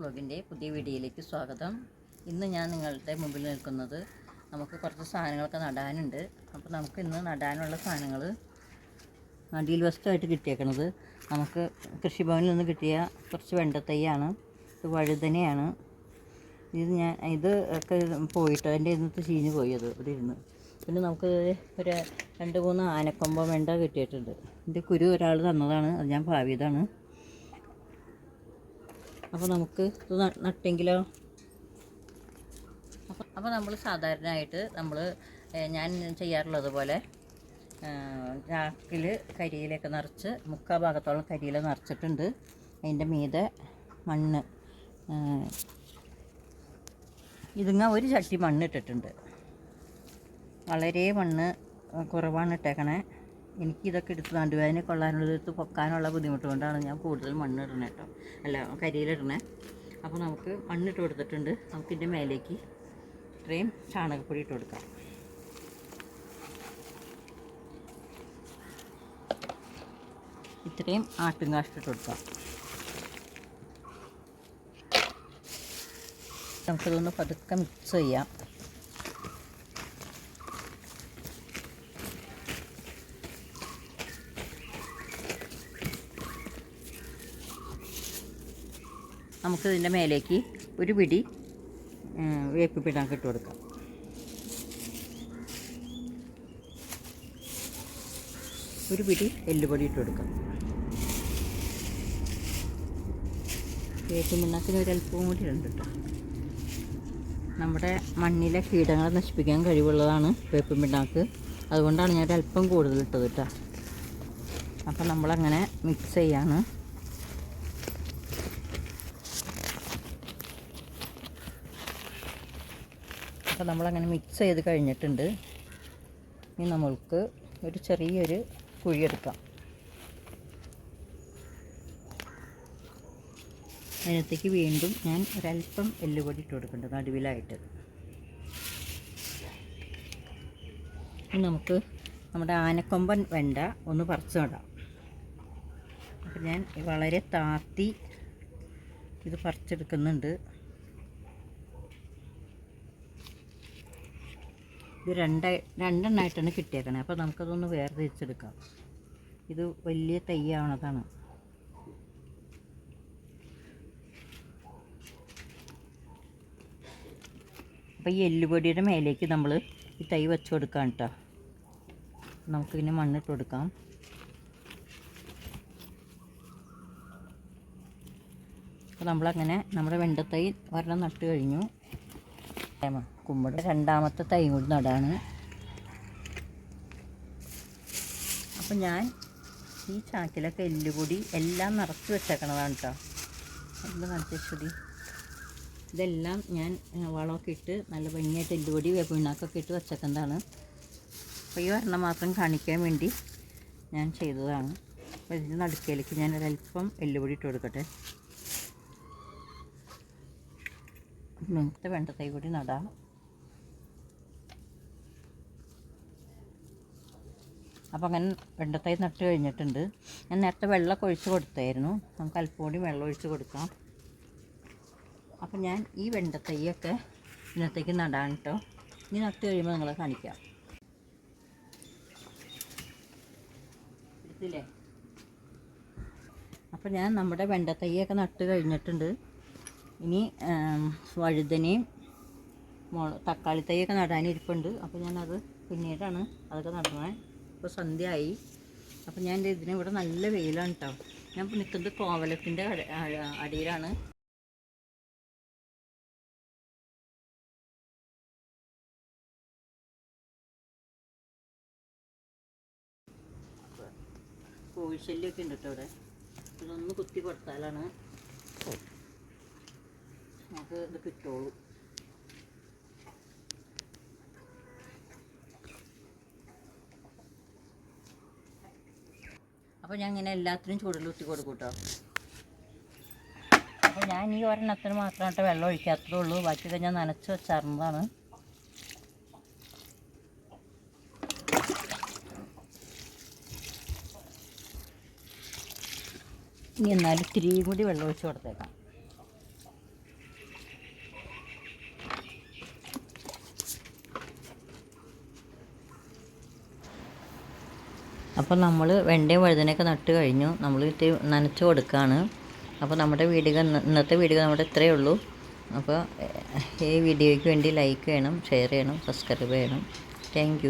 വ്ളോഗിന്റെ പുതിയ വീഡിയോയിലേക്ക് സ്വാഗതം. ഇന്ന് ഞാൻ നിങ്ങളുടെ മുമ്പിൽ നിൽക്കുന്നത് നമുക്ക് കുറച്ച് സാധനങ്ങളൊക്കെ നടാനുണ്ട്. അപ്പോൾ നമുക്ക് ഇന്ന് നടാനുള്ള സാധനങ്ങൾ അടിയിൽ വസ്തുവായിട്ട് കിട്ടിയേക്കണത്. നമുക്ക് കൃഷിഭവനിൽ നിന്ന് കിട്ടിയ കുറച്ച് വെണ്ടത്തൈയാണ് ഇത് വഴുതനയാണ്. ഇത് ഞാൻ ഇത് ഒക്കെ പോയിട്ട് എന്റെ ഇന്നത്തെ ചീഞ്ഞ് പോയി അത് ഇവിടെ ഇരുന്ന്. പിന്നെ നമുക്ക് ഒരു രണ്ട് മൂന്ന് ആനക്കൊമ്പം വെണ്ട കിട്ടിയിട്ടുണ്ട്. ഇതിന്റെ കുരു ഒരാൾ തന്നതാണ്. അത് ഞാൻ ഭാവിയതാണ് അപ്പോൾ നമുക്ക് ഇത് നട്ടെങ്കിലോ? അപ്പോൾ നമ്മൾ സാധാരണയായിട്ട് നമ്മൾ ഞാൻ ചെയ്യാറുള്ളത് പോലെ ചാക്കിൽ കരിയിലൊക്കെ നിറച്ച് മുക്കാ ഭാഗത്തോളം കരിയില നിറച്ചിട്ടുണ്ട്. അതിന്റെ മീതെ മണ്ണ് ഇതിങ്ങ ഒരു ചട്ടി മണ്ണ് ഇട്ടിട്ടുണ്ട്. വളരെ മണ്ണ് കുറവാണ് ഇട്ടേക്കണേ. എനിക്കിതൊക്കെ എടുത്ത് നടുവേദന കൊള്ളാനുള്ളത് എടുത്ത് പൊക്കാനുള്ള ബുദ്ധിമുട്ട് കൊണ്ടാണ് ഞാൻ കൂടുതൽ മണ്ണിടണേ കേട്ടോ. അല്ല കരിയിലിടണേ. അപ്പോൾ നമുക്ക് മണ്ണിട്ട് കൊടുത്തിട്ടുണ്ട്. നമുക്ക് ഇതിന്റെ മേലേക്ക് ഇത്രയും ചാണകപ്പൊടി ഇട്ട് കൊടുക്കാം. ഇത്രയും ആട്ടും ഇട്ട് കൊടുക്കാം. നമുക്കിതൊന്ന് പതുക്കെ മിക്സ് ചെയ്യാം. നമുക്ക് ഇതിന്റെ മേലേക്ക് ഒരു പിടി വേപ്പിപ്പിടാൻ ഇട്ട് കൊടുക്കാം. ഒരു പിടി എല്ലുപൊടി ഇട്ട് കൊടുക്കാം. വേപ്പിപ്പിണ്ണാക്കിന് ഒരല്പവും കൂടി ഉണ്ട് കേട്ടോ. നമ്മുടെ മണ്ണിലെ കീടങ്ങളെ നശിപ്പിക്കാൻ കഴിവുള്ളതാണ് വേപ്പിമിണ്ണാക്ക് അതുകൊണ്ടാണ് ഞാൻ അല്പം കൂടുതൽ ഇട്ടത് കേട്ടോ. അപ്പം നമ്മളങ്ങനെ മിക്സ് ചെയ്യാണ്. അപ്പോൾ നമ്മളങ്ങനെ മിക്സ് ചെയ്ത് കഴിഞ്ഞിട്ടുണ്ട്. ഇനി നമ്മൾക്ക് ഒരു ചെറിയൊരു കുഴിയെടുക്കാം അതിനകത്തേക്ക് വീണ്ടും ഞാൻ ഒരല്പം എല്ലുപൊടി ഇട്ട് കൊടുക്കുന്നുണ്ട് നടുവിലായിട്ട്. നമുക്ക് നമ്മുടെ ആനക്കൊമ്പൻ വെണ്ട ഒന്ന് പറിച്ചു നടാം. അപ്പം ഞാൻ വളരെ താത്തി ഇത് പറിച്ചെടുക്കുന്നുണ്ട്. ഇത് രണ്ട് രണ്ടെണ്ണമായിട്ടാണ് കിട്ടിയേക്കണേ. അപ്പോൾ നമുക്കതൊന്ന് വേർതിരിച്ചെടുക്കാം ഇത് വലിയ തൈയാവണതാണ്. അപ്പോൾ ഈ എല്ലുപൊടിയുടെ മേലേക്ക് നമ്മൾ ഈ തൈ വെച്ച് കൊടുക്കാം കേട്ടോ നമുക്കിങ്ങനെ മണ്ണിട്ട് കൊടുക്കാം. അപ്പോൾ നമ്മളങ്ങനെ നമ്മുടെ വെണ്ടത്തൈ ഒരെണ്ണം നട്ട് കഴിഞ്ഞു. കുമ്പട. രണ്ടാമത്തെ തൈ കൂടി നടാണ്. അപ്പം ഞാൻ ഈ ചാക്കിലൊക്കെ എല്ലുപൊടി എല്ലാം നിറച്ച് വെച്ചേക്കണതാണ് കേട്ടോ എല്ലാം നിറച്ചുപൊടി ഇതെല്ലാം ഞാൻ വളമൊക്കെ ഇട്ട് നല്ല ഭംഗിയായിട്ട് എല്ലുപൊടി വേപ്പിണ്ണാക്കൊക്കെ ഇട്ട് വെച്ചേക്കുന്നതാണ്. അപ്പോൾ ഈ ഒരെണ്ണം മാത്രം കാണിക്കാൻ വേണ്ടി ഞാൻ ചെയ്തതാണ്. അപ്പോൾ ഇതിന്റെ നടുക്കയിലേക്ക് ഞാൻ ഒരല്പം എല്ലുപൊടി ഇട്ട് കൊടുക്കട്ടെ. ഇന്നത്തെ വെണ്ട തൈ കൂടി നടാം. അപ്പോൾ അങ്ങനെ വെണ്ടത്തൈ നട്ട് കഴിഞ്ഞിട്ടുണ്ട്. ഞാൻ നേരത്തെ വെള്ളമൊക്കെ ഒഴിച്ച് കൊടുത്തായിരുന്നു. നമുക്ക് അല്പം കൂടി വെള്ളം ഒഴിച്ച് കൊടുക്കാം. അപ്പോൾ ഞാൻ ഈ വെണ്ടത്തൈയൊക്കെ ഇന്നത്തേക്ക് നടാൻ കേട്ടോ ഇനി നട്ട് കഴിയുമ്പോൾ നിങ്ങളെ കാണിക്കാം. അപ്പം അപ്പോൾ ഞാൻ നമ്മുടെ വെണ്ടത്തൈയൊക്കെ നട്ട് കഴിഞ്ഞിട്ടുണ്ട്. ഇനി വഴുതനയും മുള തക്കാളി തൈയൊക്കെ നടാനിരിപ്പുണ്ട് അപ്പോൾ ഞാനത് പിന്നീടാണ് അതൊക്കെ നടന്നത്. ഇപ്പോൾ സന്ധ്യയായി. അപ്പോൾ ഞാൻ ഇതിന് ഇവിടെ നല്ല വെയിലാണ് കേട്ടോ ഞാൻ നിൽക്കുന്നത് കോവലത്തിന്റെ അടിയിലാണ്. കോഴിശല്യമൊക്കെ ഉണ്ട് കേട്ടോ ഇവിടെ. ഇതൊന്ന് കുത്തി കൊടുത്താലാണ് നമുക്ക് ഇത് കിട്ടുള്ളൂ. അപ്പോൾ ഞാൻ ഇങ്ങനെ എല്ലാത്തിനും ഊറ്റി കൊടുക്കും കേട്ടോ അപ്പോൾ ഞാൻ ഈ ഒരെണ്ണത്തിന് മാത്രമായിട്ട് വെള്ളം ഒഴിക്കാത്തതേ ഉള്ളൂ. ബാക്കിയൊക്കെ ഞാൻ നനച്ച് വെച്ചാറുന്നതാണ് ഇനി എന്നാലും ഇത്തിരിയും കൂടി വെള്ളം ഒഴിച്ച് കൊടുത്തേക്കാം. അപ്പോൾ നമ്മൾ വെണ്ടയും വഴുതനയൊക്കെ നട്ട് കഴിഞ്ഞു. നമ്മൾ ഇത് നനച്ച് കൊടുക്കുകയാണ് അപ്പോൾ നമ്മുടെ വീഡിയോ ഇന്നത്തെ വീഡിയോ നമ്മുടെ ഇത്രയേ ഉള്ളൂ. അപ്പോൾ ഈ വീഡിയോയ്ക്ക് വേണ്ടി ലൈക്ക് ചെയ്യണം ഷെയർ ചെയ്യണം സബ്സ്ക്രൈബ് ചെയ്യണം. താങ്ക്